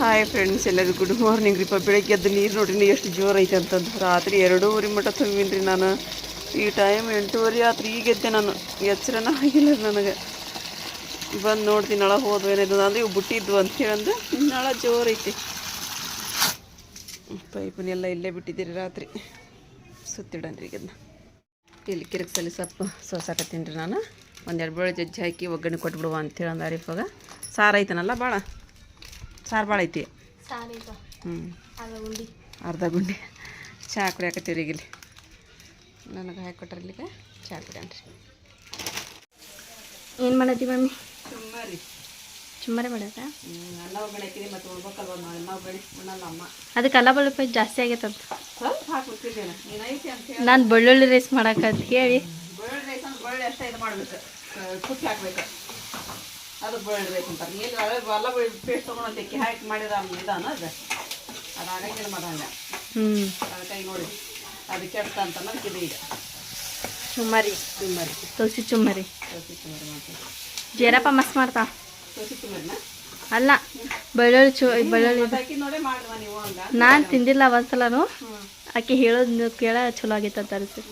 Hi friends ಎಲ್ಲರಿಗೂ good morning ರೀಪ ಬೆಳಗ್ಗೆ ಎದ್ದು ನೀರು ನೋಡ್ರಿ ಎಷ್ಟು ಜೋರು ಐತೆ ಅಂತಂದು ರಾತ್ರಿ ಎರಡೂವರೆ ಮಟ್ಟ ತುಂಬಿನಿ ರೀ ನಾನು. ಈ ಟೈಮ್ ಎಂಟೂವರೆ ಆತ್ರಿ. ಈಗ ಎದ್ದೆ ನಾನು. ಎಚ್ಚರನ ಆಗಿಲ್ಲ ನನಗೆ. ಬಂದು ನೋಡ್ತೀನಿ, ನಳ ಹೋದ್ವು ಏನಾಯ್ತು ಅಂದ್ರೆ ಇವು ಬಿಟ್ಟಿದ್ವು ಅಂತ ಹೇಳಂದು ನಳ ಜೋರು ಐತಿ. ಪೈಪನ್ನೆಲ್ಲ ಇಲ್ಲೇ ಬಿಟ್ಟಿದ್ದೀರಿ ರಾತ್ರಿ. ಸುತ್ತಿಡನ್ರಿ ಈಗ ಇಲ್ಲಿ ಕಿರಕ್ಸಲ್ಲಿ ಸೊಪ್ಪು ಸೋಸಾಕತ್ತೀನಿ ರೀ ನಾನು. ಒಂದೆರಡು ಬೇಳೆ ಜಜ್ಜಿ ಹಾಕಿ ಒಗ್ಗರಣೆ ಕೊಟ್ಬಿಡುವ ಅಂತೇಳಿ ಅಂದ ಅರಿಫಾಗ ಸಾರು ಐತನಲ್ಲ ಭಾಳ ಸಾರು ಭಾಳ ಐತಿ ಹ್ಞೂ ಅರ್ಧ ಗುಂಡಿ. ಚಹಾ ಕುಡಿಯಾಕತ್ತೀವ್ರಿ ಈಗಿಲ್ಲಿ ನನಗೆ ಹಾಕಿ ಕೊಟ್ರೆ ಇಲ್ಲಿಗೆ ಚಹಾ ಕುಡಿಯನ್ರಿ ಏನು ಮಾಡತ್ತಿ ಮಮ್ಮಿ? ಚುಮ್ಮರಿ ಮಾಡತ್ತ? ಅದಕ್ಕೆ ಅಲ್ಲ ಬಳ್ಳಿ ಜಾಸ್ತಿ ಆಗೈತಂತ ಅಂತ. ನಾನು ಬೆಳ್ಳುಳ್ಳಿ ರೈಸ್ ಮಾಡಕಂತ ಹೇಳಿ. ಬೆಳ್ಳುಳ್ಳಿ ರೈಸ್ ಅಂದ್ರೆ ಬೆಳ್ಳುಳ್ಳಿ ಅಷ್ಟೇ ಇದು ಮಾಡ್ಬೇಕು. ಕುಟ್ಟಿ ಹಾಕ್ಬೇಕು. ಅದು ಬೆಳ್ಳುಳ್ಳಿ ಏನು ಅಲ್ಲ ಎಲ್ಲ ಪೇಸ್ಟ್ ತೊಗೊಂಡು ತೆಕ್ಕಿ ಹಾಕಿ ಮಾಡಿದ ಇದಾನ ಅದು. ಅದು ಆಗಂಗಿಲ್ಲ ಮಾಡಂಗ ಅದಕ್ಕಾಗಿ ನೋಡಿ. ಅದು ಕೆಟ್ಟ ಅಂತ ಅನ್ನೋದು ಇದು ಈಗ. ಚುಮ್ಮರಿ. ಚುಮ್ಮರಿ. ತುಳಸಿ ಚುಮ್ಮರಿ. ತುಳಸಿ ಚುಮ್ಮರಿ ಮಾಡ್ತೀವಿ. ಜೇರಪ್ಪ ಮಸ್ತ್ ಮಾಡ್ತಾ ತುಳಸಿ ಚುಮ್ಮರಿನ? ಅಲ್ಲ ಬೆಳ್ಳುಳ್ಳಿ ಚು ಬೆಳ್ಳುಳ್ಳಿ ನಾನು ತಿಂದಿಲ್ಲ ಒಂದ್ಸಲನು. ಆಕೆ ಹೇಳೋದು ಕೇಳ ಚಲೋ ಆಗೈತೆ ಅಂತ ಅನಿಸ್ತು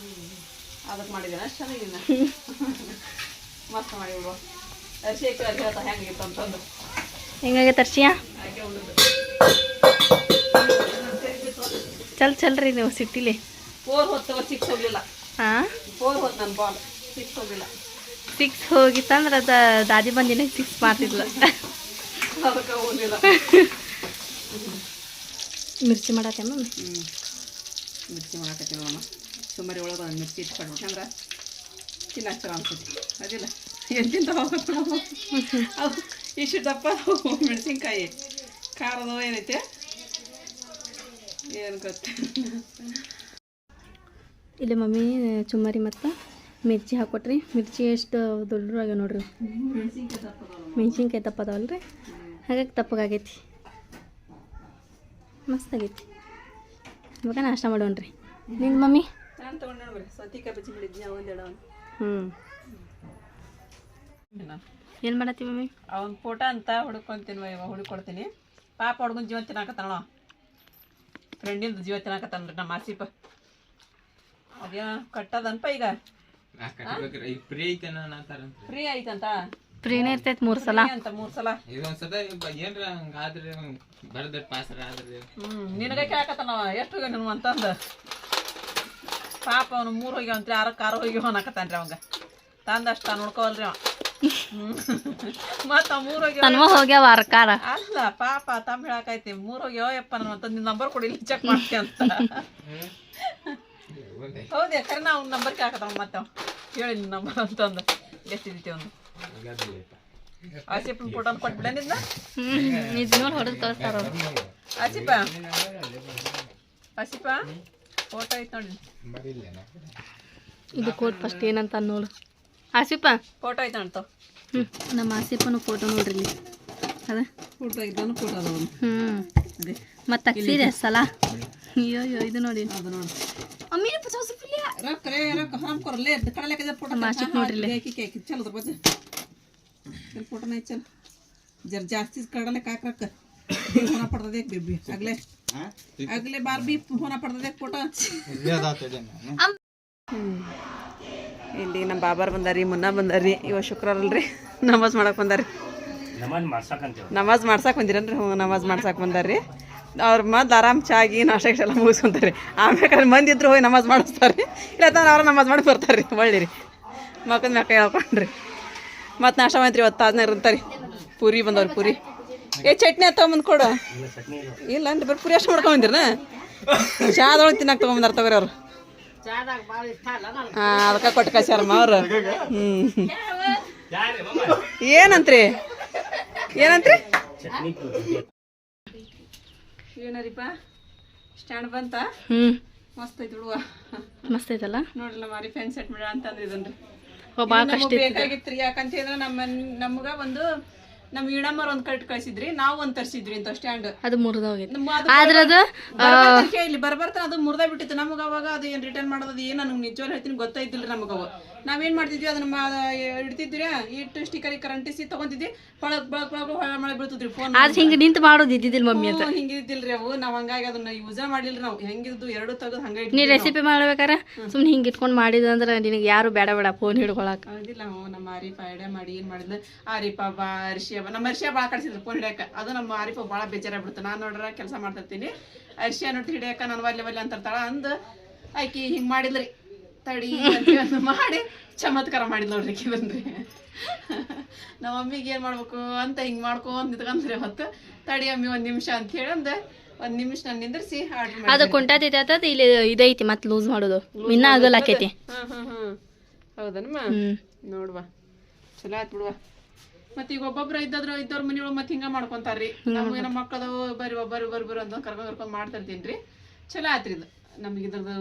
ಅದಕ್ಕೆ ಮಾಡಿದ್ದೇನೆ ಚೆನ್ನಾಗಿಲ್ಲ ಮಸ್ತ್ ಮಾಡಿ ಹೆಂಗಾಗೈತೆ ಉಳಿದು ಚಲ್, ಚಲ್ರಿ ನೀವು ಸಿಟ್ಟಿಲಿ. ಸಿಕ್ಸ್ ಹೋಗಿತ್ತಂದ್ರೆ ಅದ ದಾದಿ ಬಂದಿನ ಸಿಕ್ಸ್ ಮಾಡ್ತಿದ್ಲ. ಮಿರ್ಚಿ ಮಾಡತ್ತೆ ಮಮ್ಮಿ ಹ್ಞೂ ಮಿರ್ಚಿ ಮಾಡಕತ್ತೀವಿ ಸುಮಾರಿ ಒಳಗೆ ಒಂದು ಮಿರ್ಚಿ ಇಟ್ಕೊಂಡ್ಬಿಟ್ಟು ಅಂದ್ರೆ ತಿನ್ನಕ್ಕೆ ಅನ್ಸುತ್ತೆ. ಅದಿಲ್ಲ. ಎಂತಿಂತ ಅದು ಇಷ್ಟು ದಪ್ಪ ಮೆಣಸಿನ್ಕಾಯಿ. ಖಾರದ ಏನೈತೆ? ಏನು ಗೊತ್ತ? ಇಲ್ಲಿ ಮಮ್ಮಿ ಚುಮ್ಮರಿ ಮತ್ತು ಮಿರ್ಚಿ ಹಾಕೊಟ್ರಿ. ಮಿರ್ಚಿ ಎಷ್ಟು ದೊಡ್ಡರಾಗ ನೋಡ್ರಿ. ಮೆಣಸಿನ್ಕಾಯಿ ತಪ್ಪದವಲ್ಲ ರೀ ಹಾಗಾಗಿ ತಪ್ಪಗಾಗೈತಿ. ಮಸ್ತ್ ಆಗೈತಿ ಇವಾಗ ನಾಷ್ಟ ಮಾಡೋಣ್ರಿ. ನಿನ್ನ ಮಮ್ಮಿ? ನಾನು ತೊಗೊಂಡು ನೋಡ್ರಿ ಸೌತಿಕಾಯಿ ಬಜ್ಜಿ ಮಾಡಿದ್ನಿ ಒಂದೆರಡು ಹ್ಞೂ ಏನು ಮಾಡತ್ತಿ ಮಮ್ಮಿ? ಅವನ್ ಫೋಟೋ ಅಂತ ಹುಡುಕೊಂತೀನಿ ಇವ ಹುಡುಕೊಡ್ತೀನಿ. ಪಾಪ ಹುಡುಗನ್ ಜೀವ ತಿನ್ನಾಕತ್ತಾನ ಫ್ರೆಂಡಿಂದ ಜೀವ ತಿನ್ನಾಕತ್ತಾನ ನಮ್ಮ ಆಸಿಪ. ಅದೇನ ಕಟ್ಟದನ್ಪ ಈಗ. ಫ್ರೀ ಐತೆನ ಅನ್ನತಾರಂತ್ರಿ. ಫ್ರೀ ಐತಂತ? ಫ್ರೀನೇ ಇರ್ತೈತೆ ಮೂರು ಸಲ. ಅಂತ ಮೂರ್ ಸಲ. ಇದೊಂದ್ಸದ ಏನ್ರ ಹಂಗಾದ್ರೆ ಪಾಸ್ರ ಆದ್ರೆ. ಹ್ಮ್ ನಿನಗ ಕೇಳಕತ್ತಾನ ಎಷ್ಟು ಹೋಗ್ಯಾವ ನೀವು ಅಂತಂದ? ಪಾಪ ಅವನು ಮೂರು ಹೋಗ್ಯಾವಂತ್ರಿ ಆರಕ್ಕೆ ಕಾರು ಹೋಗ್ಯಾವ ಅನ್ನಕತ್ತಾನ್ರಿ ಅವಂಗ. ತಂದಷ್ಟ ನೋಡ್ಕೋವಲ್ರಿ ಅವ. ಮತ್ತ ಮೂರೋಗಿ ತನ್ವ ಹೋಗ್ಯಾವ ಅರ್ಕಾರ ಅಲ್ಲ ಪಾಪ ತಮ್ಮ ಹೇಳಕೈತಿ. ಮೂರೋಗಿ ಯಪ್ಪ ನನ್ನ ಅಂತ ನಿನ್ನ ನಂಬರ್ ಕೊಡಿ ಇಲ್ಲಿ ಚೆಕ್ ಮಾಡ್ತೀನಿ ಅಂತ. ಹೌದೇ ಕರೆ ನಾವು ನಂಬರ್ ಕೇಳಕತ್ತಾವ ಮತ್ತೆ. ಹೇಳಿ ನಿನ್ನ ನಂಬರ್ ಅಂತಂದು ಎಷ್ಟಿದ್ದೀತಿ ಒಂದು ಆಸಿಫನ್ ಫೋಟೋ ಕೊಟ್ಬಿಡ ನಿನ್ನ? ಇದು ನೋಡಿ ಹೊಡೆದು ಕಳಿಸ್ತಾರ ಆಸಿಫ ಆಸಿಫ ಫೋಟೋ ಐತೆ ನೋಡಿ ಇದು ಕೋಟ್ ಫಸ್ಟ್ ಏನಂತ ನೋಡು. ಆಸಿಪ ಫೋಟೋ ಐತ್ ಅಂತ ಹ್ಞೂ ನಮ್ಮ ಆಸಿಪನು ಫೋಟೋ ನೋಡ್ರಿ ಇಲ್ಲಿ. ಅದ? ಫೋಟೋ ಇದ್ದಾನು ಫೋಟೋ ಅದ ಒಂದು ಹ್ಞೂ ಅದೇ ಮತ್ತು ತಗ್ಸಿರಿ ಸಲ ಅಯ್ಯೋ ಅಯ್ಯೋ ಇದು ನೋಡಿ. ಅದು ನೋಡಿ. ಅಮ್ಮಿ ರೊಕ್ಕ ರೇ ರೊಕ್ಕ ಹರಾಮ್ ಕೊರಲೇ ಕಡಲೆ ಕದ ಫೋಟೋ ಮಾಸಿಕ್ ನೋಡ್ರಿ ಇಲ್ಲಿ. ಕೇಕಿ ಕೇಕಿ ಚಲ್ ಅದ್ರ ಬಗ್ಗೆ ಚಲ್ ಫೋಟೋ ನೈ ಚಲ್. ಜರ ಜಾಸ್ತಿ ಕಡಲೆ ಕಾಕ್ ರೊಕ್ಕ. ಹೋನ ಪಡ್ದದೆ ಬೇಬಿ ಆಗ್ಲೇ ಆಗ್ಲೇ ಬಾರ್ಬಿ ಹೋನ ಪಡ್ದದೆ ಫೋಟೋ ಇಲ್ಲಿ ನಮ್ಮ ಬಾಬಾರ್ ಬಂದಾರಿ ಮುನ್ನ ಬಂದಾರಿ. ಇವ ಶುಕ್ರವಾರ ಅಲ್ರಿ. ನಮಾಜ್ ಮಾಡಕ್ ಬಂದಾರಿ. ನಮಾಜ್ ಮಾಡ್ಸಕ್ ಬಂದಿರನ್ರಿ? ಹ್ಞೂ ನಮಾಜ್ ಮಾಡ್ಸಕ್ ಬಂದಾರಿ. ಅವ್ರ ಮೊದ್ಲು ಆರಾಮ್ ಚಾಗಿ ನಾಷ್ಟ ಎಲ್ಲ ಮುಗಿಸ್ಕೊಂತಾರೆ. ಆಮೇಲೆ ಮಂದಿ ಇದ್ರು ಹೋಗಿ ನಮಾಜ್ ಮಾಡಿಸ್ತಾರೆ ಇಲ್ಲ ತಾನು ಅವ್ರ ನಮಾಜ್ ಮಾಡಿ ಬರ್ತಾರೆ ರೀ ಒಳ್ಳೆ ರೀ ಮಕ್ಕಳ ಮ್ಯಾಕ ಹೇಳ್ಕೊಂಡ್ರಿ ಮತ್ತು ನಾಷ್ಟ ಮಾಡ್ತೀರಿ ಇವತ್ತು ತಾಜ್ನಾಗ ಇರ್ತಾರೆ ಪೂರಿ ಬಂದವ್ರಿ ಪೂರಿ. ಏ ಚಟ್ನಿ ಅದು ತೊಗೊಂಬಂದು ಕೊಡು. ಇಲ್ಲ ಅಂದ್ರೆ ಬರೀ ಪೂರಿ ಅಷ್ಟು ಮಾಡ್ಕೊಂಬಂದಿರ ಚಾದೊಳಗೆ ತಿನ್ನಕ್ಕೆ ತೊಗೊಂಬಂದಾರ ತಗೋರಿ ಅವ್ರು. ಅದಕ್ಕೆ ಕೊಟ್ಟು ಕಳ್ಸ್ಯಾರಮ್ಮ ಅವ್ರು. ಹ್ಞೂ ಏನಂತ್ರಿ? ಏನಂತ್ರಿ? ಏನರಿಪ್ಪ ಸ್ಟ್ಯಾಂಡ್ ಬಂತ? ಹ್ಞೂ ಮಸ್ತ್ ಐತಿ ಹುಡುಗ ಮಸ್ತ್ ಐತಲ್ಲ? ನೋಡ್ರಿ ನಮ್ಮ ಮಾರಿ ಫ್ಯಾನ್ ಸೆಟ್ ಮಾಡ ಅಂತಂದ್ರೆ ಇದನ್ರಿ. ಓ ಭಾಳ ಕಷ್ಟ ನಮಗ್ ಬೇಕಾಗಿತ್ರಿ ಯಾಕಂತ ಹೇಳಿದ್ರೆ ನಮ್ಮ ನಮ್ಗ ಒಂದು ನಮ್ಮ ಈಡಮ್ಮರ್ ಒಂದ್ ಕಟ್ ಕಳ್ಸಿದ್ರಿ ನಾವ್ ಒಂದ್ ತರ್ಸಿದ್ರಿ ಅಂತ ಸ್ಟ್ಯಾಂಡ್ ಅದು ಮುರಿದ ಹೋಗೈತಿ ಆದ್ರೆ ಅದು ಇಲ್ಲಿ ಬರ್ಬರ್ತಾ ಅದು ಮುರ್ದ ಬಿಟ್ಟಿತ್ತು ನಮಗ ಅವಾಗ ಅದು ಏನ್ ರಿಟರ್ನ್ ಮಾಡೋದು ಏನ್ ನನಗೆ ನಿಜವಾಗ್ಲೂ ಹೇಳ್ತೀನಿ ಗೊತ್ತಾಯ್ತಿಲ್ಲ ನಮಗ ಅವ ನಾವೇನ್ ಮಾಡ್ತಿದ್ವಿ ಅದನ್ನ ಇಡ್ತಿದ್ವಿ ಇಟ್ಟು ಸ್ಟಿಕರ್ ಕರೆಂಟಿಸಿ ತಗೊಂತಿದ್ವಿ. ಪಳಕ್ ಬಳಕ್ ಬಳಕ್ ಹೊಳ ಮಳೆ ಬೀಳ್ತಿದ್ರಿ ಫೋನ್ ಆದ್ರೆ ಹಿಂಗೆ ನಿಂತು ಮಾಡೋದು ಇದ್ದಿದ್ದಿಲ್ಲ ಮಮ್ಮಿ ಅಂತ. ಹಿಂಗಿದ್ದಿಲ್ರಿ ಅವು. ನಾವ್ ಹಂಗಾಗಿ ಅದನ್ನ ಯೂಸ್ ಮಾಡಿಲ್ರಿ ನಾವು. ಹೆಂಗಿದ್ದು ಎರಡು ತೆಗೆದು ಹಂಗ ನೀ ರೆಸಿಪಿ ಮಾಡ್ಬೇಕಾರ? ಸುಮ್ನೆ ಹಿಂಗ್ ಇಟ್ಕೊಂಡು ಮಾಡಿದಂದ್ರೆ ನಿನಗೆ ಯಾರು ಬೇಡ ಬೇಡ ಫೋನ್ ಹಿಡ್ಕೊಳಕ್. ಅದಿಲ್ಲ ನಮ್ಮ ಆರಿಫ ಐಡಿಯಾ ಮಾಡಿ ಏನ್ ಮಾಡಿದ್ಲು? ಆರಿಫ ಬಾ ಅರ್ಶಿಯ ನಮ್ಮ ಅರ್ಶಿಯ ಭಾಳ ಕಳಿಸಿದ್ರು ಫೋನ್ ಹಿಡಿಯಕ. ಅದು ನಮ್ಮ ಆರಿಫ ಭಾಳ ಬೇಜಾರಾಗ್ಬಿಡ್ತು. ನಾನು ನೋಡ್ರ ಕೆಲಸ ಮಾಡ್ತಿರ್ತೀನಿ. ಅರ್ಶಿಯ ನೋಡಿ ಹಿಡಿಯಕ ನಾನು ಒಲ್ಲೆ ಒಲ್ಲೆ ಅಂತಿರ್ತಾಳ ಅಂದ್ ಆಕಿ ಹಿಂಗ್ ಮಾಡಿದ್ರಿ. ತಡಿ ಅಂತ ಮಾಡಿ. ಚಮತ್ಕಾರ ಮಾಡಿದ್ ನೋಡ್ರಿ ಆಕಿ ಬಂದ್ರಿ. ನಮ್ಮ ಮಮ್ಮಿಗೆ ಏನ್ ಮಾಡ್ಬೇಕು ಅಂತ ಹಿಂಗ್ ಮಾಡ್ಕೊಂಡ್ ನಿಂತ್ಕೊಂಡ್ರಿ ಹೊತ್ತು ತಡಿ ಅಮ್ಮಿ ಒಂದ್ ನಿಮಿಷ ಅಂತ ಹೇಳಿ ಅಂದ. ಒಂದ್ ನಿಮಿಷ ನಾನು ನಿಂದ್ರಿಸಿ ಆರ್ಡರ್ ಮಾಡಿ ಅದು ಕುಂಟಾತೈತಿ ಆತದ ಇಲ್ಲಿ ಇದೈತಿ ಮತ್ತೆ ಲೂಸ್ ಮಾಡೋದು. ಇನ್ನ ಆಗಲ್ಲ ಆಕೈತಿ. ಹೌದನಮ್ಮ? ನೋಡ್ವಾ. ಚಲೋ ಆತ್ ಬಿಡುವ. ಮತ್ತೆ ಈಗ ಒಬ್ಬೊಬ್ರ ಇದ್ದದ್ರ ಇದ್ದವ್ರ ಮನಿಯೊಳಗ ಮತ್ತೆ ಹಿಂಗ ಮಾಡ್ಕೊಂತಾರ್ರಿ. ನಮ್ಗೆ ನಮ್ಮ ಮಕ್ಕಳು ಬರ್ರಿ ಒಬ್ಬರು ಒಬ್ಬರು ಬರು ಅಂತ ಕರ್ಕೊಂಡ್ ಕರ್ಕೊಂಡ್ ಮಾಡ್ತಿರ್ತೀನಿ ಚಲೋ ಆತ್ರಿ ಇದು. ನಮ್ಗೆ ಇದ್ರದ್ದು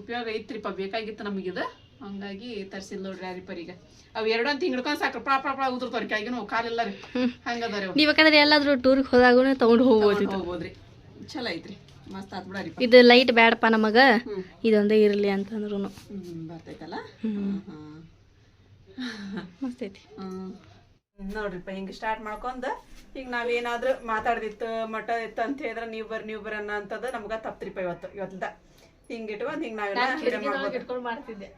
ಉಪಯೋಗ ಐತ್ರಿಪ್ಪ ಬೇಕಾಗಿತ್ತು ನಮಗಿದು ಹಂಗಾಗಿ ತರ್ಸಿಲ್ ನೋಡ್ರಿ ಪರಿಗ ಅವ್ ಎರಡು ಅಂತ ಹಿಂಗ್ ಸಾಕು ಸಾಕ್ರಿ ಪಳ ಪಳ ಪಳ ಉದುರ್ತಾವ್ರಿ ಕೆಳಗಿನ ಕಾಲೆಲ್ಲ ರೀ ಹಂಗದಾರಿ ನೀವು ಯಾಕಂದ್ರೆ ಎಲ್ಲಾದ್ರೂ ಟೂರ್ಗೆ ಹೋದಾಗೂ ತಗೊಂಡು ಹೋಗ್ಬೋದು ಹೋಗ್ಬೋದ್ರಿ. ಚಲೋ ಐತ್ರಿ. ಮಸ್ತ್ ಆತ್ ಬಿಡ್ರಿ ಇದು ಲೈಟ್ ಬ್ಯಾಡಪ್ಪ ನಮಗ. ಇದೊಂದೇ ಇರ್ಲಿ ಅಂತಂದ್ರು ಬರ್ತೈತಲ್ಲ? ಮಸ್ತ್ ಐತಿ. ನೋಡ್ರಿಪ್ಪ ಹಿಂಗೆ ಸ್ಟಾರ್ಟ್ ಮಾಡ್ಕೊಂಡ್ ಈಗ ನಾವೇನಾದ್ರೂ ಮಾತಾಡ್ದಿತ್ತು ಮಠ ಇತ್ತು ಅಂತ ಹೇಳಿದ್ರೆ ನೀವು ಬರ್ ನೀವು ಬರ ಅನ್ನೋ ಅಂತದ್ದು ನಮ್ಗ ತಪ್ತ್ರಿಪ್ಪ ಇವತ್ತು ಇವತ್ತ ಹಿಂಗ್ ಇಟ್ಕೊಂಡ್ ಹಿಂಗ್ ನಾವೆಲ್ಲ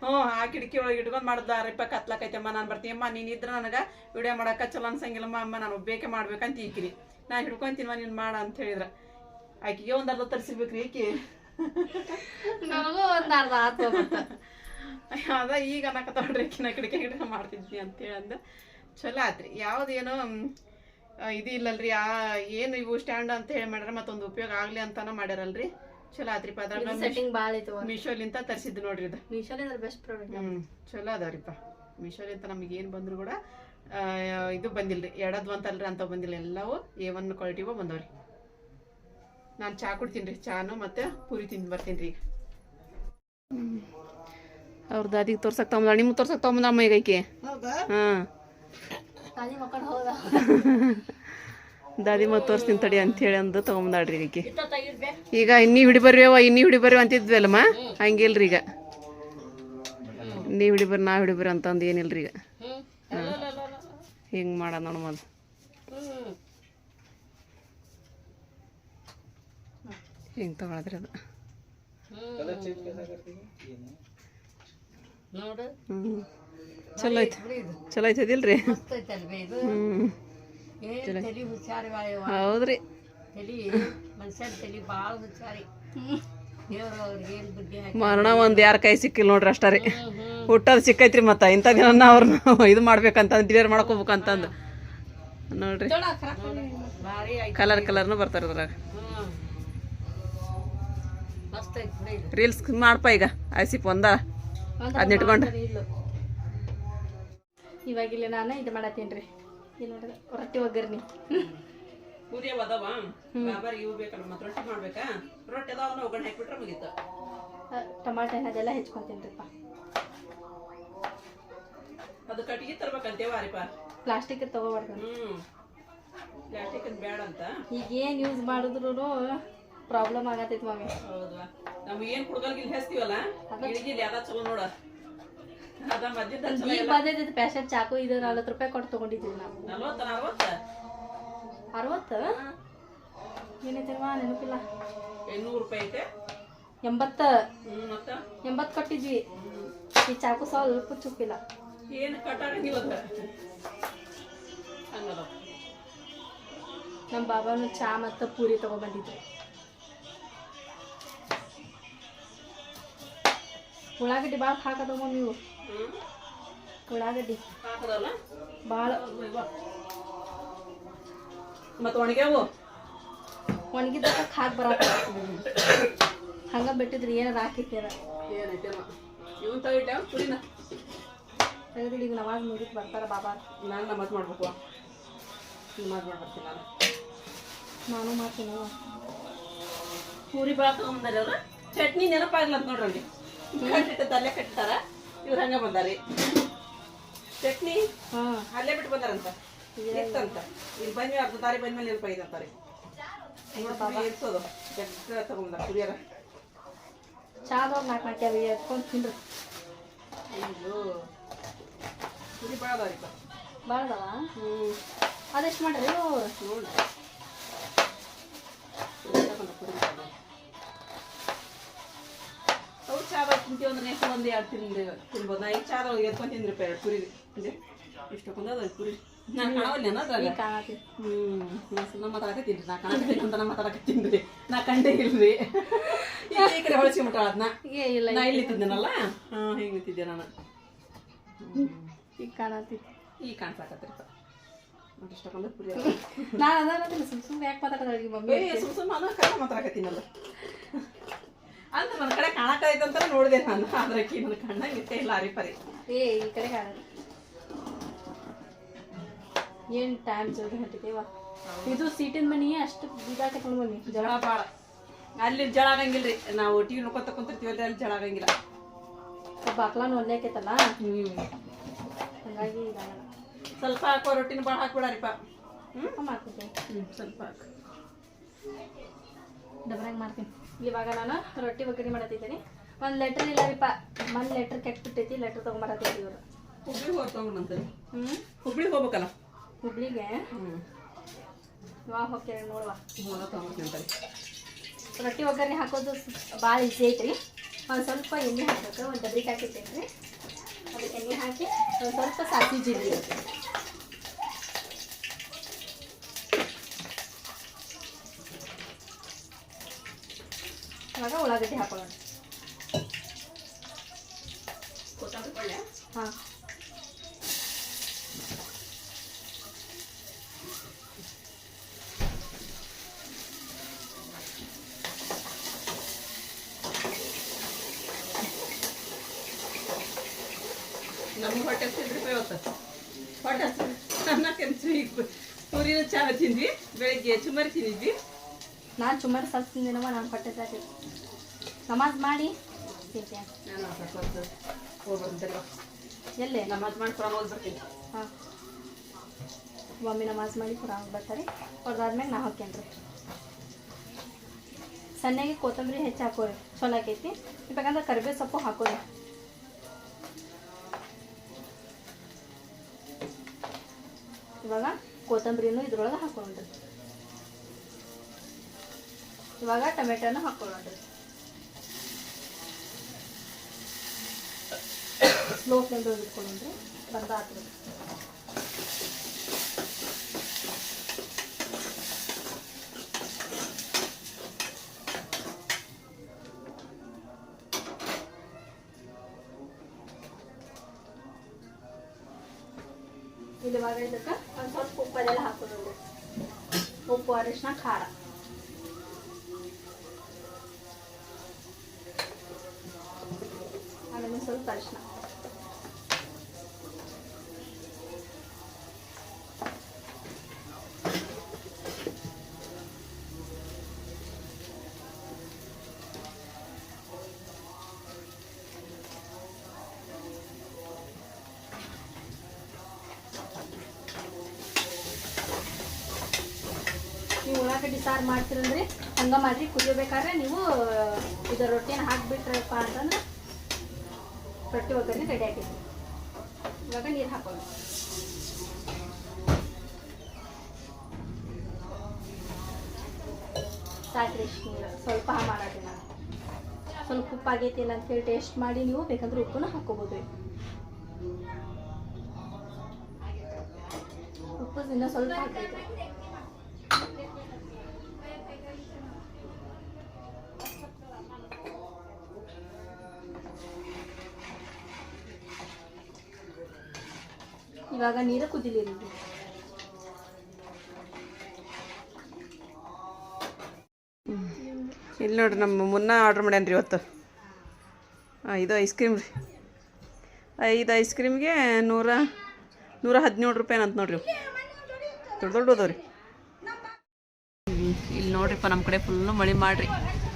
ಹ್ಞೂ ಆ ಕಿಟಕಿ ಒಳಗೆ ಇಟ್ಕೊಂಡ್ ಮಾಡ್ದಾರಪ್ಪ ಕತ್ಲಾಕೈತಮ್ಮ ನಾನು ಬರ್ತೀಯಮ್ಮ ನೀನ್ ಇದ್ರ ನನಗ ವಿಡಿಯೋ ಮಾಡಾಕ ಚಲೋ ಅನ್ಸಂಗಿಲ್ಲಮ್ಮ ಅಮ್ಮ ನಾನು ಒಬ್ಬೇಕೆ ಮಾಡ್ಬೇಕಂತ ಈಕಿರಿ. ನಾ ತಿನ್ವಾ ನೀನ್ ಮಾಡ ಅಂತ ಹೇಳಿದ್ರ. ಆಕಿಗೆ ಒಂದ್ ಅರ್ಧ ತರ್ಸಿರ್ಬೇಕ್ರಿ ಈಕಿ. ನನಗೂ ಒಂದ್ ಅರ್ಧ ಆತು ಅದ ಈಗ ಅನ್ನಕತ್ತವ್ರಿ ನಾ ಕಿಟಕಿ ಗಿಡಕ ಮಾಡ್ತಿದ್ನಿ ಅಂತೇಳಿ ಅಂದ ಚಲೋ ಆತ್ರಿ. ಯಾವುದೇನೋ ಇದು ಇಲ್ಲಲ್ರಿ ಆ ಏನು ಇವು ಸ್ಟ್ಯಾಂಡ್ ಅಂತ ಹೇಳಿ ಮಾಡ್ಯಾರ ಮತ್ತೊಂದು ಉಪಯೋಗ ಆಗ್ಲಿ ಅಂತಾನ ಮಾಡ್ಯಾರಲ್ರಿ. ಚಲೋ ಆತ್ರಿ ಅದ್ರಾಗ ಸೆಟ್ಟಿಂಗ್ ಭಾಳ ಮೀಶೋಲಿಂತ ತರ್ಸಿದ್ ನೋಡ್ರಿ ಇದು. ಮೀಶೋಲಿಂದ ಬೆಸ್ಟ್ ಪ್ರಾಡಕ್ಟ್ ಹ್ಮ್ ಚಲೋ ಅದಾವ್ರಿಪ್ಪ. ಮೀಶೋಲಿಂತ ನಮಗೆ ಏನು ಬಂದ್ರು ಕೂಡ ಇದು ಬಂದಿಲ್ರಿ. ಎಡದ್ವು ಅಂತಲ್ರಿ ಅಂತ ಬಂದಿಲ್ಲ. ಎಲ್ಲವೂ ಎ ಒನ್ ಕ್ವಾಲಿಟಿವೋ ಬಂದವ್ರಿ. ನಾನು ಚಾ ಕುಡ್ತೀನಿ ರೀ ಚಾನು ಮತ್ತೆ ಪೂರಿ ತಿಂದು ಬರ್ತೀನಿ ರೀ ಅವ್ರ ದಾದಿಗೆ ತೋರ್ಸಕ್ ತಗೊಂಬ ನಿಮ್ಗೆ ತೋರ್ಸಕ್ ತಗೊಂಬಂದಮ್ಮ ಈಗ ಐಕೆ? ಹಾಂ. ದಾದಿ ಮತ್ತೆ ತೋರಿಸ್ತೀನಿ ತಡಿ ಅಂತೇಳಿ ಅಂದು ತಗೊಂಬಂದಾಳ್ರಿ ಈಕೆ. ಈಗ ಇನ್ನೀ ಹಿಡಿ ಬರ್ರಿಯವ ಇನ್ನೀ ಹಿಡಿ ಬರ್ರಿ ಅಂತಿದ್ವಲ್ಲಮ್ಮ ಹಂಗಿಲ್ರಿ ಈಗ. ನೀವು ಹಿಡಿ ನಾವು ನಾ ಹಿಡಿ ಬರ್ರಿ ಅಂತಂದು ಏನಿಲ್ರಿ ಈಗ. ಹಿಂಗೆ ಮಾಡೋದು ನೋಡಮ್ಮ ಅದು ಹಿಂಗೆ ತಗೊಳದ್ರಿ ಅದು. ಹ್ಞೂ ಚಲೋ ಐತೆ. ಚಲೋ ಐತದಿಲ್ರಿ ಹ್ಞೂ ಹೌದ್ರಿ. ಮರಣ ಒಂದು ಯಾರ ಕೈ ಸಿಕ್ಕಿಲ್ಲ ನೋಡ್ರಿ ಅಷ್ಟೇ ರೀ. ಹುಟ್ಟೋದು ಸಿಕ್ಕೈತ್ರಿ ಮತ್ತ. ಇಂಥ ದಿನ ಅವ್ರನ್ನ ಇದು ಮಾಡ್ಬೇಕಂತ ಡಿಲೇರ್ ಮಾಡ್ಕೋಬೇಕಂತಂದು ನೋಡ್ರಿ. ಕಲರ್ ಕಲರ್ನು ಬರ್ತಾರೆ ಅದ್ರಾಗ ರೀಲ್ಸ್ ಮಾಡಪ್ಪ ಈಗ. ಐಸಿಪ್ ಒಂದ. ಅದನ್ನ ಇಟ್ಕೊಂಡು. ಇವಾಗಿಲ್ಲ ನಾನು ಇದು ಮಾಡತ್ತೀನಿ ರೀ. ಇದು ನೋಡ್ರಿ ರೊಟ್ಟಿ ಒಗ್ಗರ್ನಿ ಪೂರಿ ಅದಾವ? ಬಾಬಾರ್ ಇವು ಬೇಕಲ್ಲ ಮತ್ತೆ ರೊಟ್ಟಿ ಮಾಡ್ಬೇಕಾ? ರೊಟ್ಟಿ ಅದಾವ ಒಗ್ಗರಣೆ ಹಾಕ್ಬಿಟ್ರೆ ಮುಗೀತು. ಟಮಾಟೆ ಅದೆಲ್ಲ ಹೆಚ್ಕೊತೀನಿ ರೀಪ್ಪ. ಅದು ಕಟ್ಟಿಗೆ ತರ್ಬೇಕಂತೇವ ಅರಿಪ ಪ್ಲಾಸ್ಟಿಕ್ ತಗೋಬಾರ್ದು. ಹ್ಮ್. ಪ್ಲಾಸ್ಟಿಕ್ ಬೇಡ ಅಂತ. ಈಗ ಏನ್ ಯೂಸ್ ಮಾಡಿದ್ರು ಪ್ರಾಬ್ಲಮ್ ಆಗತ್ತೈತಿ ಮಮ್ಮಿ ಹೌದಾ? ನಮ್ಗೆ ಏನ್ ಕುಡ್ಗಲ್ಗಿಲ್ ಹೆಸ್ತೀವಲ್ಲ ಯಾವ್ದ ಚಲೋ ನೋಡ. ಅದ ಈಗ ಬಂದೈತಿ ಪ್ಯಾಷನ್ ಚಾಕು ಇದು ನಲ್ವತ್ತು ರೂಪಾಯಿ ಕೊಟ್ಟು ತೊಗೊಂಡಿದ್ದೀವಿ ನಾವು. ಅರವತ್ತ? ಏನೈತಿಲ್ವಾ ನೆನಪಿಲ್ಲ. ಎನ್ನೂರು ರೂಪಾಯಿ ಐತೆ. ಎಂಬತ್ತು? ಎಂಬತ್ತು ಕೊಟ್ಟಿದ್ವಿ. ಈ ಚಾಕು ಸ್ವಲ್ಪ ಚುಪ್ಪಿಲ್ಲ. ಏನ್ ನಮ್ಮ ಬಾಬಾನು ಚಾ ಮತ್ತು ಪೂರಿ ತಗೊಬಂದಿದ್ರು ಉಳ್ಳಾಗಡ್ಡಿ ಭಾಳ ಹಾಕದವ ನೀವು. ಇವು ಉಳ್ಳಾಗಡ್ಡಿ. ಭಾಳ ಮತ್ತ ಒಣಗ್ಯಾವು? ಒಣಗಿದ ಹಾಕಿ ಬರತ್ತ ಹಂಗ ಬಿಟ್ಟಿದ್ರಿ ಏನಾರ ಹಾಕಿರ್ತೀರ ಏನೈತೆ ತಗಿಟ್ಟ ಈಗ ನಮಾಜ್ ಮುಗಿದು ಬರ್ತಾರ ಬಾಬಾ. ನಾನು ನಮಾಜ್ ಮಾಡ್ಬೇಕು ನಮಾಜ್ ಮಾಡ್ಬರ್ತೀನಿ ನಾನು. ನಾನು ಮಾಡ್ತೀನಿ. ಪೂರಿ ಭಾಳ ತಗೊಂಬಂದಾರೆ ಅವ್ರು. ಚಟ್ನಿ ನೆನಪಾಗ್ಲತ್ ಅಂತ ನೋಡ್ರಿ ಅಲ್ಲಿ. ಕಟ್ಟಿಟ್ಟು ಅಲ್ಲೇ ಕಟ್ಟಿತಾರ ಇವ್ರು ಹಂಗ ಬಂದಾರಿ. ಚಟ್ನಿ? ಹಾಂ. ಅಲ್ಲೇ ಬಿಟ್ಟು ಬಂದಾರಂತ? ಎತ್ತಂತ ಇಲ್ಲಿ ಬನ್ನಿ ಅರ್ಧ ದಾರಿ ಬಂದ್ಮೇಲೆ ನೆನಪ ಇದಂತಾರೆ ಇರ್ಸೋದು ಜಗ್ಗ ತಗೊಂಬಂದಾರ ಕುಡಿಯಾರ ಚಾದವ್ರು ನಾಲ್ಕು ನಾಲ್ಕು ಎತ್ಕೊಂಡು ತಿನ್ರಿ. ಅಯ್ಯೋ. ಅದಾವ್ರಿಪ್ಪ ಭಾಳ ಅದಾವ ಹ್ಞೂ ಅದೆಷ್ಟು ಮಾಡ್ರಿ ನೋಡ್ರಿ ನೋಡಿ. ಅವ್ರು ಚಾದ ತಿಂತೀವಿ ಅಂದ್ರೆ ಒಂದು ಎರಡು ತಿಂದು ತಿನ್ಬೋದು. ನಾ ಈಗ ಚಾದ ಎತ್ಕೊಂಡು ತಿಂದ್ರಿ ಎರಡು ಪುರಿ. ಇದೆ ಇಷ್ಟು ಕೊಂದದ ಪುರಿ. ನಾ ಕಾಣವಲ್ಲ ಅದ್ರಾಗ ಹ್ಞೂ ನಾ ಮಾತಾಡಕತ್ತೀನಿ ನಾ ಕಾಣಕತ್ತೀನಿ ಅಂತ ನಾ ಮಾತಾಡಕತ್ತೀನಿ ರೀ ನಾ ಕಂಡೇ ಇಲ್ರಿ. ಈ ಕಡೆ ಹೊಳಸಿ ಮುಟ್ಟ ಅದನ್ನ ನಾ ಇಲ್ಲಿ ತಿದ್ದೇನಲ್ಲ ಹಾಂ ಹಿಂಗೆ ನಿಂತಿದ್ದೆ ನಾನು. ಈಗ ಕಾಣತಿ. ಈಗ ಪುರಿ ನಾನು ಅದಾರ ಸುಮ್ ಸುಮ್ಮನೆ ಯಾಕೆ ಮಾತಾಡೋದ್ರಿ ಮಮ್ಮಿ? ಸುಮ್ ಸುಮ್ಮ ನಾನು ಕಡೆ ಮಾತಾಡಕತ್ತೀನಲ್ಲ ಅಂತ ನನ್ನ ಕಡೆ ಕಾಣಕತ್ತೈತೆ ಅಂತ ನೋಡಿದೆ ನಾನು. ಆದ್ರೆ ಅಕ್ಕಿ ನನ್ನ ಕಣ್ಣ ಇತ್ತೇ ಇಲ್ಲ ಅರಿ ಪರಿ. ಏ ಈ ಕಡೆ ಏನ್ ಏನು ಟೈಮ್ ಜಲ್ದಿ ಹೊಂಟಿದೇವ ಇದು ಸೀಟಿನ ಮನಿ ಅಷ್ಟು ಇದಾಕತ್ಕೊಂಡು ಮನಿ ಜಳ ಭಾಳ ಅಲ್ಲಿ ಜಳ ಆಗಂಗಿಲ್ರಿ ನಾವು ಟಿವಿ ನೋಡ್ಕೊತ ಕುಂತಿರ್ತೀವಲ್ಲ ಅಲ್ಲಿ ಜಳ ಆಗಂಗಿಲ್ಲ. ಬಾಕ್ಲಾನು ಒಂದೇ ಆಕೈತಲ್ಲ? ಹ್ಞೂ ಹಂಗಾಗಿ ಇದಾಗಲ್ಲ. ಸ್ವಲ್ಪ ಹಾಕೋ ರೊಟ್ಟಿನ ಭಾಳ ಹಾಕ್ಬಿಡಾರಿಪ್ಪ. ಹ್ಞೂ ಹ್ಮ್ ಹ್ಞೂ ಸ್ವಲ್ಪ ಹಾಕು. ಡಬ್ರಾಗ ಮಾಡ್ತೀನಿ. ಇವಾಗ ನಾನು ರೊಟ್ಟಿ ಒಗ್ಗರಣೆ ಮಾಡತ್ತಿದ್ದೀನಿ. ಒಂದು ಲೆಟ್ರ್ ಇಲ್ಲ ರೀಪ ಒಂದು ಲೆಟ್ರ್ ಕೆಟ್ಬಿಟ್ಟೈತಿ ಲೆಟ್ರ್ ತೊಗೊಂಬರತ್ತೈತಿ ಇವರು. ಹುಬ್ಳಿಗೆ ಹೋಗಿ ತಗೊಂಡಂತ ಹ್ಞೂ ಹುಬ್ಳಿಗೆ ಹೋಗ್ಬೇಕಲ್ಲ? ಹುಬ್ಳಿಗೆ? ವಾ ಇವಾಗ ಹೋಗ್ತೇನೆ ನೋಡುವ. ರೊಟ್ಟಿ ಒಗ್ಗರಣೆ ಹಾಕೋದು ಭಾಳ ಈಸಿ ಐತ್ರಿ. ಒಂದು ಸ್ವಲ್ಪ ಎಣ್ಣೆ ಹಾಕಬೇಕು ಒಂದು ಡಬ್ರಿಗೆ ಹಾಕಿರ್ತೇನೆ ರೀ ಅದಕ್ಕೆ ಎಣ್ಣೆ ಹಾಕಿ ಒಂದು ಸ್ವಲ್ಪ ಸಾಸಿ ಜೀರಿಗೆ ಇವಾಗ ಉಳ್ಳಾಗಡ್ಡಿ ಹಾಕೊಳ್ಳೋಣ. ಹಾಂ. ಹೊಟ್ಟೆ ಹಸಿದ್ರಿ ಇವತ್ತು ಹೊಟ್ಟೆ ಹಸಿ ಅನ್ನ ಕೆಂಚು ಈಗ ಸೂರ್ಯನ ಚಾ ತಿಂದ್ವಿ, ಬೆಳಿಗ್ಗೆ ಚುಮರಿ ತಿಂದಿದ್ವಿ. ನಾನು ಸುಮಾರು ಸ್ವಲ್ಪ ತಿಂದಿನವ ನಾನು ಸಾಕಿ ನಮಾಜ್ ಮಾಡಿ. ತಿಂತೇನೆ ಎಲ್ಲೇ? ನಮಾಜ್ ಮಾಡಿ ಕುರಾನ್ ಓದ್ಬರ್ತೀನಿ. ಹಾಂ. ಮಮ್ಮಿ ನಮಾಜ್ ಮಾಡಿ ಕುರಾನ್ ಬರ್ತಾರೆ ಹೊರದಾದ್ಮೇಲೆ ನಾ ಹಾಕ್ಯನ್ರಿ ಸಣ್ಣಗೆ ಕೊತ್ತಂಬರಿ ಹೆಚ್ಚು ಹಾಕೋರಿ. ಚಲೋ ಆಕೈತಿ. ಬೇಕಂದ್ರೆ ಕರಿಬೇವು ಸೊಪ್ಪು ಹಾಕೋರಿ. ಇವಾಗ ಕೊತ್ತಂಬರಿನೂ ಇದ್ರೊಳಗೆ ಹಾಕೊಂಡ್ರಿ. ಇವಾಗ ಟೊಮೆಟೊನ ಹಾಕೊಳ್ಳೋಣ್ರಿ ಸ್ಲೋ ಫ್ಲೇಮ್ದಾಗ ಇಟ್ಕೊಳ್ಳೋಣ್ರಿ ಬಂದ ಇಲ್ಲಿ ಇವಾಗ ಇದಕ್ಕೆ ಒಂದು ಸ್ವಲ್ಪ ಉಪ್ಪು ಅದೆಲ್ಲ ಹಾಕೋದು ಉಪ್ಪು ಅರಿಶಿನ ಖಾರ ಆಮೇಲೆ ಸ್ವಲ್ಪ ಅರಿಶಿನ ನೀವು ಉಳ್ಳಾಗಡ್ಡಿ ಸಾರು ಮಾಡ್ತೀರಂದ್ರೆ ಹಂಗೆ ಮಾಡ್ರಿ ಕುದಿಬೇಕಾದ್ರೆ ನೀವು ಇದು ರೊಟ್ಟಿನ ಹಾಕ್ಬಿಟ್ರಪ್ಪ ಅಂತಂದ್ರೆ ರೊಟ್ಟಿ ಒಗ್ಗರಣೆ ರೆಡಿ ಆಗೈತಿ ಇವಾಗ ನೀರು ಹಾಕೋಣ. ಸಾಕ್ರಿ ಸ್ವಲ್ಪ ಮಾಡೋದಿಲ್ಲ ನಾನು. ಸ್ವಲ್ಪ ಉಪ್ಪು ಆಗೈತಿ ಇಲ್ಲ ಅಂತೇಳಿ ಟೇಸ್ಟ್ ಮಾಡಿ ನೀವು ಬೇಕಂದ್ರೆ ಉಪ್ಪನ್ನ ಹಾಕೋಬೋದು. ಉಪ್ಪು ಇನ್ನೂ ಸ್ವಲ್ಪ ಹಾಕೈತಿ ಇವಾಗ ನೀರು ಕುದಿಲಿರಿ ಇಲ್ಲಿ ನೋಡ್ರಿ ನಮ್ಮ ಮುನ್ನ ಆರ್ಡ್ರ್ ಮಾಡ್ಯಾನ್ರಿ ಇವತ್ತು. ಐದು ಐಸ್ ಕ್ರೀಮ್ ರೀ. ಐದು ಐಸ್ ಕ್ರೀಮ್ಗೆ ನೂರ ನೂರ ಹದಿನೇಳು ರೂಪಾಯಿ ಅಂತ ನೋಡ್ರಿ ಇವು. ದೊಡ್ಡ ದೊಡ್ಡ ಅದಾವ್ರಿ. ಇಲ್ಲಿ ನೋಡ್ರಿಪ್ಪ, ನಮ್ಮ ಕಡೆ ಫುಲ್ಲು ಮಳೆ ಮಾಡ್ರಿ.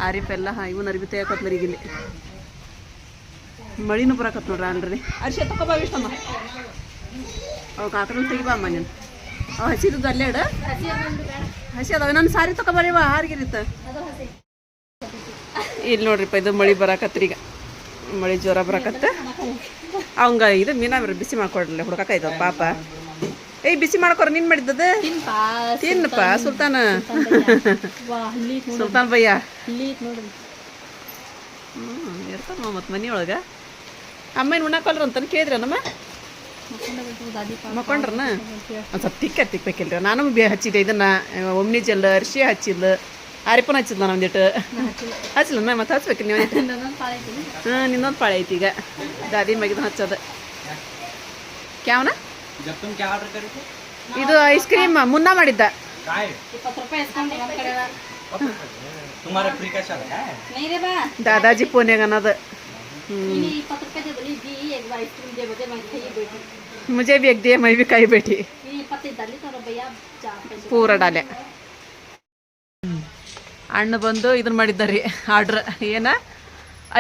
ಆರಿಪ್ಪ ಎಲ್ಲ ಇವನ್ ಅರ್ಬಿ ತೆಗಿಯಕತ್ ಮರಿ ಇಲ್ಲಿ ಮಳಿನೂ ಬರಕತ್ ನೋಡ್ರಿ ಅಲ್ರಿ. ಅರ್ಶಿ ತಗೋಬಾ ಇಷ್ಟಮ್ಮ ಅವ್ ಕಾಕನ ತೆಗಿಬಾ ಅಮ್ಮ ನೀನು ಅವ್ ಹಸಿದ್ದು ಅಲ್ಲೇ ಇಡ. ಹಸಿ ಅದಾವ. ನನ್ನ ಸಾರಿ ತಗೋಬಾರಿವ ಹಸಿ ಇಲ್ಲಿ ನೋಡ್ರಿಪ್ಪ ಇದು ಮಳಿ ಬರಾಕತ್ರಿ ಈಗ. ಮಳೆ ಜ್ವರ ಬರಾಕತ್ತ. ಅವಂಗ ಇದು ಮೀನಾ ಬಿಸಿ ಮಾಡ್ಕೊಡ್ರಲ್ಲ ಹುಡ್ಕಾಕೈತದ ಪಾಪ. ಏಯ್ ಬಿಸಿ ಮಾಡ್ಕೊರ ನೀನ್ ಮಾಡಿದ್ದದ? ತಿನ್ನಪ್ಪ ಸುಲ್ತಾನ. ಸುಲ್ತಾನ್. ಭಯ್ಯ ಹ್ಞೂ ಇರ್ತಾನ ಮತ್ತು ಮನೆಯೊಳಗೆ. ಅಮ್ಮನ ಉಣ್ಣಾಕಲ್ರ ಅಂತ ಕೇಳಿದ್ರ ಮಕ್ಕೊಂಡ್ರನ? ಒಂದು ಸ್ವಲ್ಪ ತಿಕ್ಕ ತಿಕ್ಕಬೇಕಿಲ್ರಿ ನಾನು ಬೇ ಹಚ್ಚಿದೆ ಇದನ್ನ ಒಮ್ನಿ ಜಲ್ಲ ಅರಿಶಿ ಹಚ್ಚಿದ್ಲು. ಆರಿಪನ ಹಚ್ಚಿದ್ಲ ನಾನು ಒಂದಿಟ್ಟು ನಾ ಮತ್ತೆ ಹಚ್ಬೇಕು ನೀವು ಹಾಂ ನಿನ್ನೊಂದು ಪಾಳೆ ಐತಿ ಈಗ. ದಾದಿ ಮಗಿದ ಹಚ್ಚದ. ಕ್ಯಾವನ? ಇದು ಐಸ್ ಕ್ರೀಮ್ ಮುನ್ನ ಮಾಡಿದ್ದ. ದಾದಾಜಿ ಪೋನ್ಯಾಗ ಅನ್ನೋದು. मुझे भी एक दिए मैं भी कहीं बैठी ಪೂರ ಡಾಲೆ. ಅಣ್ಣ ಬಂದು ಇದನ್ನ ಮಾಡಿದ್ದ ರೀ ಆರ್ಡ್ರ್. ಏನ?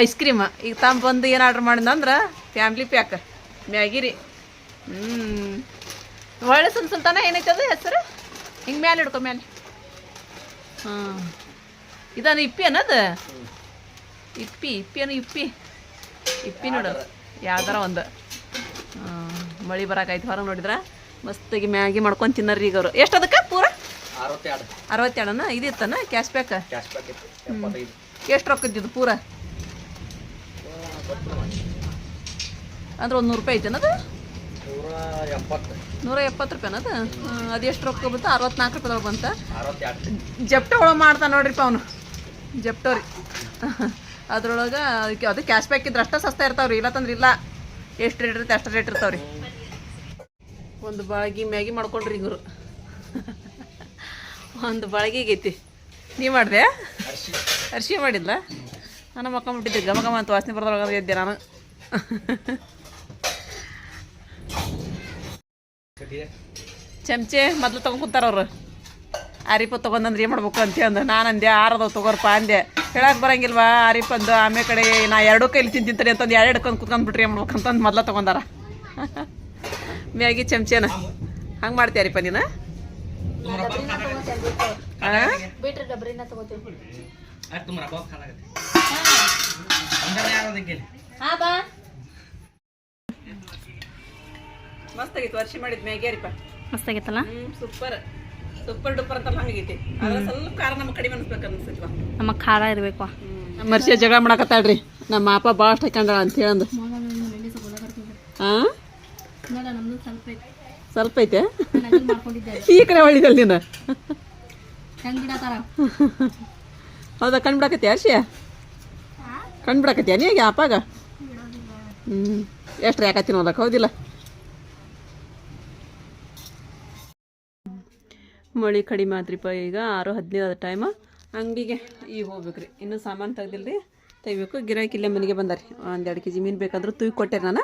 Ice cream. ಈಗ ತಾಂಬ ಬಂದು ಏನು ಆರ್ಡ್ರ್ ಮಾಡಿದಂದ್ರೆ ಫ್ಯಾಮ್ಲಿ ಪ್ಯಾಕ್. ಮ್ಯಾಗಿ ರೀ ಹ್ಞೂ ಒಳ್ಳೆ ಸುಲ್ ಸುಲ್ತಾನ ಏನೈತದ ಹೆಸರು? ಹಿಂಗೆ ಮ್ಯಾಲೆ ಹಿಡ್ಕೊ ಮ್ಯಾಲೆ. ಹಾಂ ಇದನ್ನ ಇಪ್ಪಿ ಅನ್ನೋದು? ಇಪ್ಪಿ ಇಪ್ಪಿ ಅನ್ನೋ ಇಪ್ಪಿ. ಇಪ್ಪಿ ನೋಡು. ಯಾವ್ದಾರ ಒಂದು. ಮಳಿ ಬರಕಾಯ್ತು ಹೊರಗೆ ನೋಡಿದ್ರೆ? ಮಸ್ತಾಗಿ ಮ್ಯಾಗಿ ಮಾಡ್ಕೊಂಡು ತಿನ್ನರಿ ಈಗ ಅವರು. ಎಷ್ಟು ಅದಕ್ಕೆ ಪೂರ? ಅರವತ್ತೆರಡು. ಅರವತ್ತೆರಡನ? ಇದಿತ್ತನ ಕ್ಯಾಶ್ ಬ್ಯಾಕ್ ಕ್ಯಾಶ್ ಬ್ಯಾಕ್ ಎಪ್ಪತ್ತೈದು. ಎಷ್ಟು ರೊಕ್ಕ ಇದ್ದಿದ್ದು ಪೂರ? ಅಂದ್ರೆ ಒಂದು ನೂರು ರೂಪಾಯಿ ಐತೆನದು ನೂರ ಎಪ್ಪತ್ತು. ನೂರ ಎಪ್ಪತ್ತು ರೂಪಾಯಿ ಅದು? ಎಷ್ಟು ರೊಕ್ಕ ಬಂತು ಅರವತ್ನಾಲ್ಕು ರೂಪಾಯಿ ಬಂತ. ಜಪ್ಟ ಒಳಗೆ ಮಾಡ್ತಾನೆ ನೋಡ್ರಿಪ್ಪ ಅವನು. ಜಪ್ಟೋ ರೀ ಅದ್ರೊಳಗೆ ಅದಕ್ಕೆ ಅದು ಕ್ಯಾಶ್ ಬ್ಯಾಕ್ ಇದ್ರೆ ಅಷ್ಟೇ ಸಸ್ತಾ ಇರ್ತಾವ್ರಿ ಇಲ್ಲ ತಂದ್ರೆ ಇಲ್ಲ. ಎಷ್ಟು ರೇಟ್ ಇರುತ್ತೆ ಅಷ್ಟು ರೇಟ್ ಇರ್ತಾವ್ರಿ. ಒಂದು ಬಾಳ್ಗಿ ಮ್ಯಾಗಿ ಮಾಡ್ಕೊಂಡ್ರಿ ಇವರು. ಒಂದು ಬಾಳ್ಗಿಗೆ ಐತಿ ನೀ ಮಾಡಿದೆ? ಅರ್ಶಿ ಮಾಡಿದ್ಲ? ನಾನು ಮಕ್ಕೊಂಬಿಟ್ಟಿದ್ದೆ ಗಮ ಘಮ ಅಂತ ವಾಸನೆ ಬರ್ದೊಳಗೆ ಇದ್ದೆ ನಾನು. ಚಮಚೆ ಮೊದ್ಲು ತೊಗೊಂಡ್ ಕೂತಾರವ್ರು ಆರಿಪ ತೊಗೊಂಡಂದ್ರೆ ಏನು ಮಾಡ್ಬೇಕು ಅಂತ ಅಂದ. ನಾನು ಅಂದೆ ಆರದವ್ ತಗೋರಪ್ಪ ಅಂದೆ. ಹೇಳಕ್ಕೆ ಬರಂಗಿಲ್ವಾ? ಆರಿಫಂದು ಆಮೇಲೆ ಕಡೆ ನಾ ಎರಡು ಕೈಲಿ ತಿಂತೀನಿ ಅಂತಂದು ಎರಡು ಹಿಡ್ಕೊಂಡು ಕುತ್ಕೊಂಡು ಬಿಟ್ರಿ ಮಾಡ್ಬೇಕಂತಂದು ಮೊದ್ಲ ತಗೊಂಡಾರ. ಮ್ಯಾಗಿ ಚಮಚೇನ. ಹಂಗೆ ಮಾಡ್ತೀಯ ರೀಪ ನೀನು? ಮಸ್ತಾಗಿತ್ತು ವರ್ಷ ಮಾಡಿದ್ ಮ್ಯಾಗಿ ರೀಪ ಮಸ್ತಾಗಿತ್ತಲ್ಲ ಸೂಪರ್ ಸೂಪರ್ ಡೂಪರ್ ಅಂತ ಹಂಗೈತಿ. ಆದ್ರೆ ಸ್ವಲ್ಪ ಖಾರ ನಮ್ಗೆ ಕಡಿಮೆ ಅನ್ಸ್ಬೇಕು ಅನ್ಸೈತಿವ? ನಮ್ಮ ಖಾರ ಇರ್ಬೇಕು ನಮ್ಮ ಮರ್ಷಿ ಜಗಳ ಮಾಡಕತ್ತಾಳ್ರಿ ನಮ್ಮ ಅಪ್ಪ ಭಾಳಷ್ಟು ಹಾಕೊಂಡಾಳ ಅಂತ ಹೇಳಂದು ಹಾಂ ನೋಡ ನಮ್ದು ಸ್ವಲ್ಪ ಐತಿ. ಸ್ವಲ್ಪ ಐತೆ? ನಾನು ಅದನ್ನ ಮಾಡ್ಕೊಂಡಿದ್ದೆ. ಈ ಕಡೆ ಹೊಳಿದಲ್ ನೀನು? ಹೌದಾ ಕಣ್ ಬಿಡಕತ್ತಿ ಅರ್ಷಿ ಕಣ್ ಬಿಡಕತ್ತೀಯ ನೀ ಅಪ್ಪಾಗ? ಹ್ಞೂ ಎಷ್ಟು ಯಾಕತ್ತೀನಿ ನೋಡಕ್ಕೆ ಹೌದಿಲ್ಲ? ಮಳೆ ಕಡಿಮೆ ಆದ್ರಿಪ್ಪ ಈಗ ಆರು, ಹದಿನೈದು ಆದ ಟೈಮ ಅಂಗಡಿಗೆ ಈಗ ಹೋಗ್ಬೇಕ್ರಿ. ಇನ್ನೂ ಸಾಮಾನು ತೆಗ್ದಿಲ್ರಿ, ತೆಗಿಬೇಕು. ಗಿರಾಕಿ ಇಲ್ಲೇ ಮನೆಗೆ ಬಂದಾರಿ ಒಂದೆರಡು ಕೆ ಜಿ ಮೀನು ಬೇಕಾದ್ರೆ ತುಯ್ ಕೊಟ್ಟೆರಿ ನಾನು.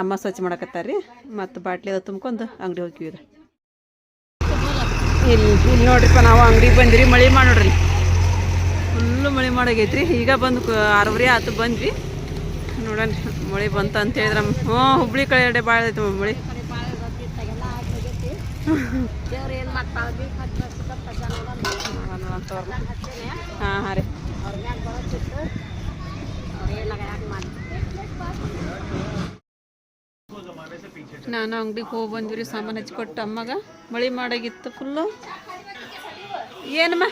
ಅಮ್ಮ ಸ್ವಚ್ಛ ಮಾಡಕತ್ತಾರ್ರಿ. ಮತ್ತು ಬಾಟ್ಲಿ ಅದು ತುಂಬ್ಕೊಂಡು ಅಂಗಡಿ ಹೋಗ್ತೀವಿ ರೀ ಇಲ್ಲಿ ಇಲ್ಲಿ ನೋಡ್ರಿಪ್ಪ ನಾವು ಅಂಗಡಿಗೆ ಬಂದಿರಿ, ಮಳೆ ಮಾಡಿ ಫುಲ್ಲು ಮಳೆ ಮಾಡಾಗೈತ್ರಿ. ಈಗ ಬಂದು ಆರೂವರೆ ಆತು ಬಂದ್ವಿ. ನೋಡೋಣ ಮಳೆ ಬಂತ ಅಂತ ಹೇಳಿದ್ರೆ ಹ್ಞೂ ಹುಬ್ಳಿ ಕಡೆ ಭಾಳ ಐತೆ ಮಳೆ. ಏನ್ ಹಾಂ ಹಾಂ ರೀ. ನಾನು ಅಂಗಡಿಗೆ ಹೋಗಿ ಬಂದಿವ್ರಿ, ಸಾಮಾನು ಹಚ್ಕೊಟ್ಟು ಅಮ್ಮಗ. ಮಳೆ ಮಾಡಾಗಿತ್ತು ಫುಲ್ಲು ಏನಮ್ಮ?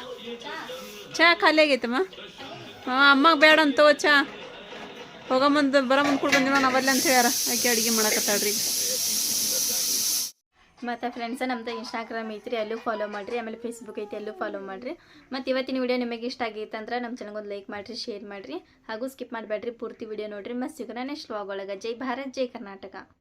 ಚಾ ಖಾಲಿ ಆಗೈತಮ್ಮ? ಹಾಂ, ಅಮ್ಮಗೆ ಬೇಡ ಅಂತ ಚಾ. ಹೋಗಮ್ಮಂದು ಮುಂದೆ, ಬರೋ ಕೂಡ ಬಂದಿರೋ ನಾವಲ್ಲೇ ಅಂತ ಹೇಳ್ಯಾರ. ಆಕೆ ಅಡುಗೆ ಮಾಡಕತ್ತಾಳ್ರಿ. ಮತ್ತು ಫ್ರೆಂಡ್ಸ್ ನಮ್ದು ಇನ್ಸ್ಟಾಗ್ರಾಮ್ ಐತ್ರಿ, ಅಲ್ಲೂ ಫಾಲೋ ಮಾಡಿರಿ. ಆಮೇಲೆ ಫೇಸ್ಬುಕ್ ಐತಿ, ಅಲ್ಲೂ ಫಾಲೋ ಮಾಡಿರಿ. ಮತ್ತು ಇವತ್ತಿನ ವಿಡಿಯೋ ನಿಮಗೆ ಇಷ್ಟ ಆಗೈತೆ ಅಂದ್ರೆ ನಮ್ಮ ಚಾನಲ್ಗೆ ಒಂದು ಲೈಕ್ ಮಾಡಿರಿ ಶೇರ್ ಮಾಡಿರಿ. ಹಾಗೂ ಸ್ಕಿಪ್ ಮಾಡಬೇಡ್ರಿ ಪೂರ್ತಿ ವಿಡಿಯೋ ನೋಡಿರಿ. ಮತ್ತು ಸಿಗೋಣ ನೆಕ್ಸ್ಟ್ ವ್ಲಾಗ್ ಒಳಗೆ. ಜೈ ಭಾರತ್, ಜೈ ಕರ್ನಾಟಕ.